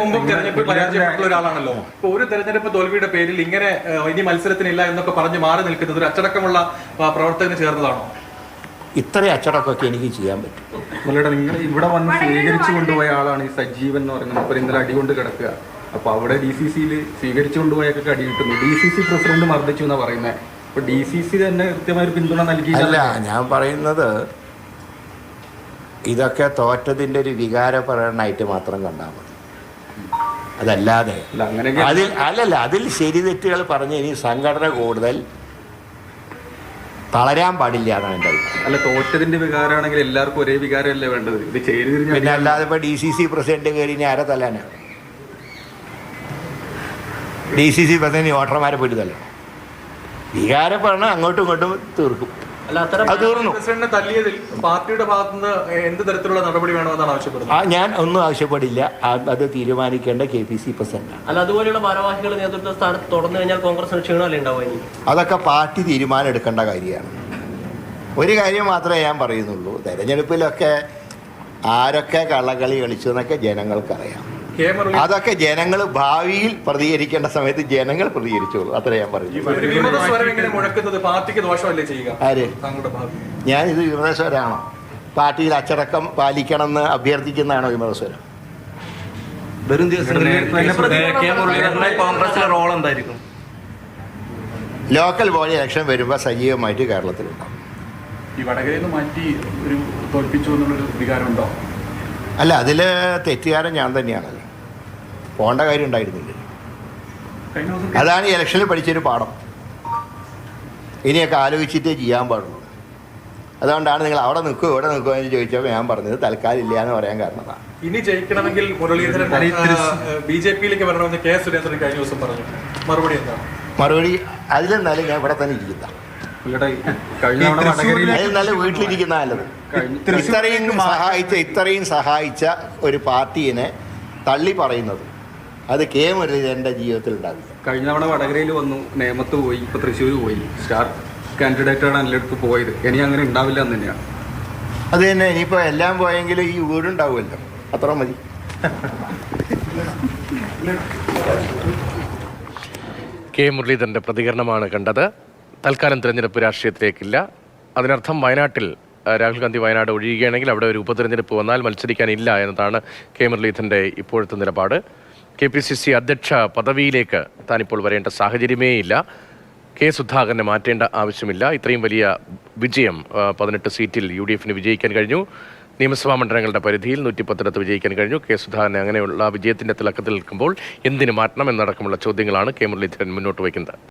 മുമ്പും പരാജയപ്പെട്ടുള്ള ഒരാളാണല്ലോ. ഇപ്പൊ ഒരു തെരഞ്ഞെടുപ്പ് തോൽവിയുടെ പേരിൽ ഇങ്ങനെ ഇനി മത്സരത്തിനില്ല എന്നൊക്കെ പറഞ്ഞ് മാറി നിൽക്കുന്നത് ഒരു അച്ചടക്കമുള്ള പ്രവർത്തകന് ചേർന്നതാണോ? ഇത്ര അച്ചടക്കമൊക്കെ എനിക്ക് ചെയ്യാൻ പറ്റും. നിങ്ങൾ ഇവിടെ വന്ന് സ്വീകരിച്ചു കൊണ്ടുപോയ ആളാണ് ഈ സജീവൻ എന്ന് പറയുന്നത് മുപ്പര് ഇന്നലെ അടികൊണ്ട് കിടക്കുക. അപ്പൊ അവിടെ ഡി സി സിയിൽ സ്വീകരിച്ചു കൊണ്ടുപോയൊക്കെ അടി കിട്ടുന്നു. ഡി സി സി പ്രസിഡന്റ് മർദ്ദിച്ചു എന്നാ പറയുന്നത് അപ്പൊ ഡി സി സി തന്നെ കൃത്യമായ ഒരു പിന്തുണ നൽകി അല്ല ഞാൻ പറയുന്നത് ഇതൊക്കെ തോറ്റതിന്റെ ഒരു വികാരപരമായിട്ട് മാത്രം കണ്ടാൽ മതി. അതല്ലാതെ അതിൽ അല്ലല്ല അതിൽ ശരി തെറ്റുകൾ പറഞ്ഞ് ഇനി സംഘടന കൂടുതൽ തളരാൻ പാടില്ല എന്നാണ് എന്റെ അല്ല തോറ്റതിന്റെ വികാരമാണെങ്കിൽ എല്ലാവർക്കും ഒരേ വികാരമല്ലേ വേണ്ടത്? ഇത് ചെയ്തു പിന്നെ അല്ലാതെ ഇപ്പോൾ ഡി സി സി പ്രസിഡന്റ് കയറി ഇനി ആരെ തല്ലാനാണ് ഡി സി സി പ്രസിഡന്റ് വോട്ടർമാരെ പോയിട്ട് തല്ലണം വികാരപ്പെടണം അങ്ങോട്ടും ഇങ്ങോട്ടും തീർക്കും. അത് തീർന്നു. പ്രസിഡന്റിനെ തല്ലിയതിൽ പാർട്ടിയുടെ ഭാഗത്തുനിന്ന് എന്ത് തരത്തിലുള്ള നടപടി വേണമെന്നാണ് ആവശ്യപ്പെടുന്നത്? ഞാൻ ഒന്നും ആവശ്യപ്പെടില്ല. അത് തീരുമാനിക്കേണ്ട കെ പി സി പ്രസിഡന്റ് അല്ല അതുപോലെയുള്ള ഭാരവാഹികൾ നേതൃത്വ സ്ഥാനത്ത് തുടർന്നു കഴിഞ്ഞാൽ കോൺഗ്രസിന് ക്ഷീണമല്ലേ ഉണ്ടാവുക അതൊക്കെ പാർട്ടി തീരുമാനം എടുക്കേണ്ട കാര്യമാണ്. ഒരു കാര്യം മാത്രമേ ഞാൻ പറയുന്നുള്ളൂ. തെരഞ്ഞെടുപ്പിലൊക്കെ ആരൊക്കെ കള്ളക്കളി കളിച്ചു എന്നൊക്കെ ജനങ്ങൾക്കറിയാം. അതൊക്കെ ജനങ്ങൾ ഭാവിയിൽ പ്രതികരിക്കേണ്ട സമയത്ത് ജനങ്ങൾ പ്രതികരിച്ചോളൂ. അത്ര ഞാൻ പറഞ്ഞു ഒരു വിമത സ്വരം ഇങ്ങനെ മുഴക്കുന്നത്? പാർട്ടിക്ക് ദോഷമല്ലേ ചെയ്യുക? ആര്? ഞാൻ ഇത് വിമതസ്വരാണോ? പാർട്ടിയിൽ അച്ചടക്കം പാലിക്കണമെന്ന് അഭ്യർത്ഥിക്കുന്നതാണോ വിമതസ്വരം? വരും ദിവസങ്ങളിൽ കോൺഗ്രസിലെ റോൾ എന്തായിരിക്കും? ലോക്കൽ ബോഡി ഇലക്ഷൻ വരുമ്പോൾ സജീവമായിട്ട് കേരളത്തിലുണ്ടാവും. ഈ വടകരയിൽ നിന്ന് മാറ്റി ഒരു തോൽപ്പിച്ചു എന്നുള്ളൊരു വികാരമുണ്ടോ? അല്ല അതിൽ തെറ്റുകാരൻ ഞാൻ തന്നെയാണല്ലോ പോകേണ്ട കാര്യം ഉണ്ടായിരുന്നില്ല. അതാണ് ഇലക്ഷനിൽ പഠിച്ചൊരു പാഠം. ഇനിയൊക്കെ ആലോചിച്ചിട്ടേ ചെയ്യാൻ പാടുള്ളൂ. അതുകൊണ്ടാണ് നിങ്ങൾ അവിടെ നിൽക്കുക ഇവിടെ നിൽക്കുക എന്ന് ചോദിച്ചപ്പോൾ ഞാൻ പറഞ്ഞത് തൽക്കാലം ഇല്ല എന്ന് പറയാൻ കാരണം ഇനി ജയിക്കണമെങ്കിൽ മുരളീധരൻ ബി ജെ പിയിലേക്ക് വരണമെന്ന് കെ സുരേന്ദ്രൻ കഴിഞ്ഞ ദിവസം പറഞ്ഞു. മറുപടി എന്താണ്? മറുപടി അതിലെന്നാലും ഞാൻ ഇവിടെ തന്നെ ഇരിക്കുന്ന. വീട്ടിലിരിക്കുന്ന നല്ലത് ഇത്രയും സഹായിച്ച ഇത്രയും സഹായിച്ച ഒരു പാർട്ടീനെ തള്ളി പറയുന്നത്. അത് കെ മുരളീധരന്റെ ജീവിതത്തിൽ ഉണ്ടാവില്ല കഴിഞ്ഞ തവണ വടകരയിൽ വന്നു നേമത്ത് പോയി ഇപ്പൊ തൃശ്ശൂർ പോയി. സ്റ്റാർ കാൻഡിഡേറ്റ് ആണ് അടുത്ത് പോയത്. ഇനി അങ്ങനെ ഉണ്ടാവില്ല എന്ന് തന്നെയാണ് അത് തന്നെ ഇനിയിപ്പോൾ എല്ലാം പോയെങ്കിലും ഈ വീടുണ്ടാവുമല്ലോ. അത്ര മതി. കെ മുരളീധരന്റെ പ്രതികരണമാണ് കണ്ടത്. തൽക്കാലം തിരഞ്ഞെടുപ്പ് രാഷ്ട്രീയത്തിലേക്കില്ല. അതിനർത്ഥം വയനാട്ടിൽ രാഹുൽ ഗാന്ധി വയനാട് ഒഴിയുകയാണെങ്കിൽ അവിടെ ഒരു ഉപതെരഞ്ഞെടുപ്പ് വന്നാൽ മത്സരിക്കാനില്ല എന്നതാണ് കെ മുരളീധരന്റെ ഇപ്പോഴത്തെ നിലപാട്. കെ പി സി സി അധ്യക്ഷ പദവിയിലേക്ക് താനിപ്പോൾ വരേണ്ട സാഹചര്യമേ ഇല്ല. കെ സുധാകരനെ മാറ്റേണ്ട ആവശ്യമില്ല. ഇത്രയും വലിയ വിജയം പതിനെട്ട് സീറ്റിൽ യു ഡി എഫിന് വിജയിക്കാൻ കഴിഞ്ഞു. നിയമസഭാ മണ്ഡലങ്ങളുടെ പരിധിയിൽ നൂറ്റിപ്പത്തിനകത്ത് വിജയിക്കാൻ കഴിഞ്ഞു. കെ സുധാകരനെ അങ്ങനെയുള്ള വിജയത്തിന്റെ തിളക്കത്തിൽ നിൽക്കുമ്പോൾ എന്തിനു മാറ്റണം എന്നടക്കമുള്ള ചോദ്യങ്ങളാണ് കെ മുരളീധരൻ മുന്നോട്ട് വയ്ക്കുന്നത്.